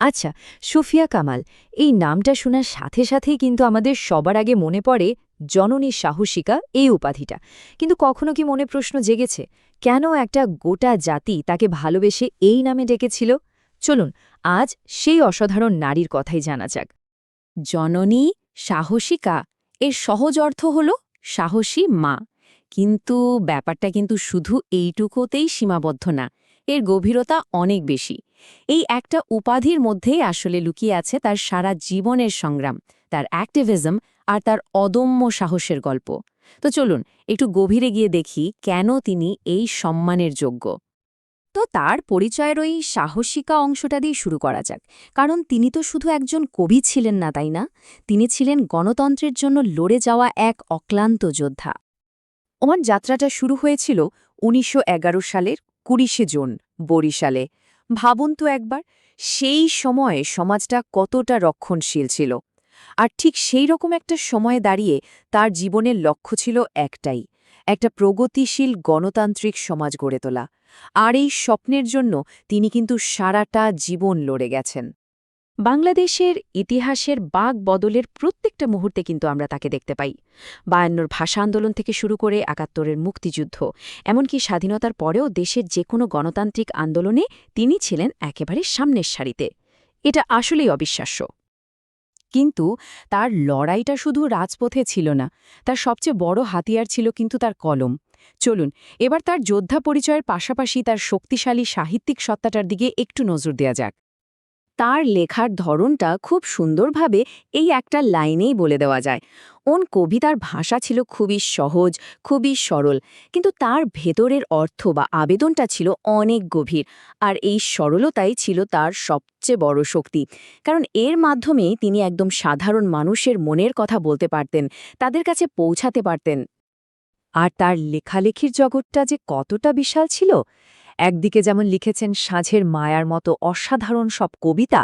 আচ্ছা সুফিয়া কামাল, এই নামটা শোনার সাথে সাথেই কিন্তু আমাদের সবার আগে মনে পড়ে জননী সাহসিকা, এই উপাধিটা। কিন্তু কখনো কি মনে প্রশ্ন জেগেছে, কেন একটা গোটা জাতি তাকে ভালোবেসে এই নামে ডেকেছিল? চলুন, আজ সেই অসাধারণ নারীর কথাই জানা যাক। জননী সাহসিকা, এর সহজ অর্থ হল সাহসী মা। কিন্তু ব্যাপারটা কিন্তু শুধু এইটুকুতেই সীমাবদ্ধ না। এর গভীরতা অনেক বেশি। এই একটা উপাধির মধ্যেই আসলে লুকিয়ে আছে তার সারা জীবনের সংগ্রাম, তার অ্যাক্টিভিজম আর তার অদম্য সাহসের গল্প। তো চলুন একটু গভীরে গিয়ে দেখি কেন তিনি এই সম্মানের যোগ্য। তো তার পরিচয়ের ওই সাহসিকা অংশটা দিয়ে শুরু করা যাক। কারণ তিনি তো শুধু একজন কবি ছিলেন না, তাই না? তিনি ছিলেন গণতন্ত্রের জন্য লড়ে যাওয়া এক অক্লান্ত যোদ্ধা। ওমার যাত্রাটা শুরু হয়েছিল উনিশশো এগারো সালের কুড়িশে জুন, বরিশালে। ভাবুন তো একবার, সেই সময়ে সমাজটা কতটা রক্ষণশীল ছিল। আর ঠিক সেই রকম একটা সময়ে দাঁড়িয়ে তার জীবনের লক্ষ্য ছিল একটাই, একটা প্রগতিশীল গণতান্ত্রিক সমাজ গড়ে তোলা। আর এই স্বপ্নের জন্য তিনি কিন্তু সারাটা জীবন লড়ে গেছেন। বাংলাদেশের ইতিহাসের বাক বদলের প্রত্যেকটা মুহূর্তে কিন্তু আমরা তাকে দেখতে পাই। বায়ান্নর ভাষা আন্দোলন থেকে শুরু করে একাত্তরের মুক্তিযুদ্ধ, এমনকি স্বাধীনতার পরেও দেশের যে কোনো গণতান্ত্রিক আন্দোলনে তিনি ছিলেন একেবারে সামনের সারিতে। এটা আসলেই অবিশ্বাস্য। কিন্তু তার লড়াইটা শুধু রাজপথে ছিল না, তার সবচেয়ে বড় হাতিয়ার ছিল কিন্তু তার কলম। চলুন, এবার তার যোদ্ধা পরিচয়ের পাশাপাশি তার শক্তিশালী সাহিত্যিক সত্তাটার দিকে একটু নজর দেওয়া যাক। তার লেখার ধরনটা খুব সুন্দরভাবে এই একটা লাইনেই বলে দেওয়া যায়। ওন কবিতার ভাষা ছিল খুবই সহজ, খুবই সরল, কিন্তু তার ভেতরের অর্থ বা আবেদনটা ছিল অনেক গভীর, আর এই সরলতাই ছিল তার সবচেয়ে বড় শক্তি। কারণ এর মাধ্যমেই তিনি একদম সাধারণ মানুষের মনের কথা বলতে পারতেন, তাদের কাছে পৌঁছাতে পারতেন। আর তার লেখালেখির জগৎটা যে কতটা বিশাল ছিল! একদিকে যেমন লিখেছেন সাঁঝের মায়ার মতো অসাধারণ সব কবিতা,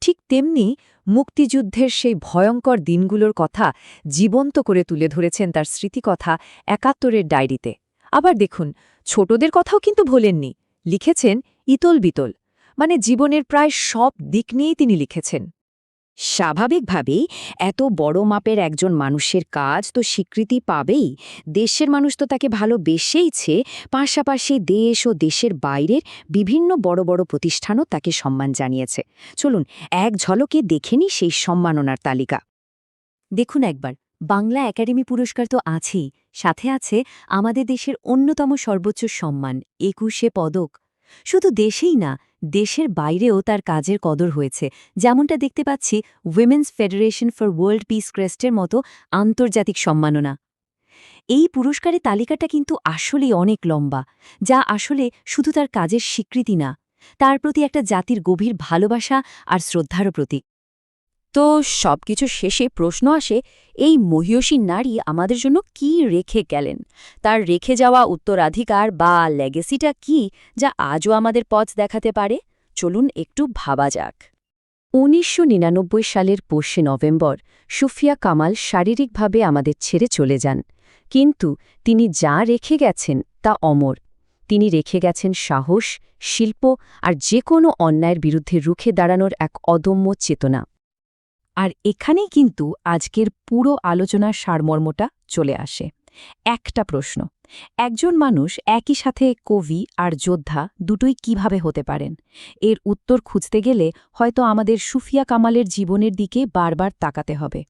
ঠিক তেমনি মুক্তিযুদ্ধের সেই ভয়ঙ্কর দিনগুলোর কথা জীবন্ত করে তুলে ধরেছেন তার স্মৃতিকথা একাত্তরের ডায়েরিতে। আবার দেখুন, ছোটদের কথাও কিন্তু ভোলেননি। লিখেছেন ইতল বিতল মানে জীবনের প্রায় সব দিক নিয়েই তিনি লিখেছেন। স্বাভাবিকভাবেই এত বড় মাপের একজন মানুষের কাজ তো স্বীকৃতি পাবেই। দেশের মানুষ তো তাকে ভালোবেসেইছে, পাশাপাশি দেশ ও দেশের বাইরের বিভিন্ন বড় বড় প্রতিষ্ঠানও তাকে সম্মান জানিয়েছে। চলুন, এক ঝলকে দেখেনি সেই সম্মাননার তালিকা। দেখুন একবার, বাংলা একাডেমি পুরস্কার তো আছেই, সাথে আছে আমাদের দেশের অন্যতম সর্বোচ্চ সম্মান, একুশে পদক। শুধু দেশেই না, দেশের বাইরেও তার কাজের কদর হয়েছে। যেমনটা দেখতে পাচ্ছি women's federation for world peace ক্রেস্টের মতো আন্তর্জাতিক সম্মাননা। এই পুরস্কারের তালিকাটা কিন্তু আসলেই অনেক লম্বা, যা আসলে শুধু তার কাজের স্বীকৃতি না, তার প্রতি একটা জাতির গভীর ভালোবাসা আর শ্রদ্ধারও প্রতীক। তো সবকিছু শেষে প্রশ্ন আসে, এই মহিয়সী নারী আমাদের জন্য কি রেখে গেলেন? তার রেখে যাওয়া উত্তরাধিকার বা লেগেসিটা কি যা আজও আমাদের পথ দেখাতে পারে? চলুন একটু ভাবা যাক। উনিশশো নিরানব্বই সালের পৌষে নভেম্বর সুফিয়া কামাল শারীরিকভাবে আমাদের ছেড়ে চলে যান। কিন্তু তিনি যা রেখে গেছেন তা অমর। তিনি রেখে গেছেন সাহস, শিল্প আর যে কোনো অন্যায়ের বিরুদ্ধে রুখে দাঁড়ানোর এক অদম্য চেতনা। আর এখানেই কিন্তু আজকের পুরো আলোচনার সারমর্মটা চলে আসে। একটা প্রশ্ন, একজন মানুষ একই সাথে কবি আর যোদ্ধা দুটোই কীভাবে হতে পারেন? এর উত্তর খুঁজতে গেলে হয়তো আমাদের সুফিয়া কামালের জীবনের দিকে বারবার তাকাতে হবে।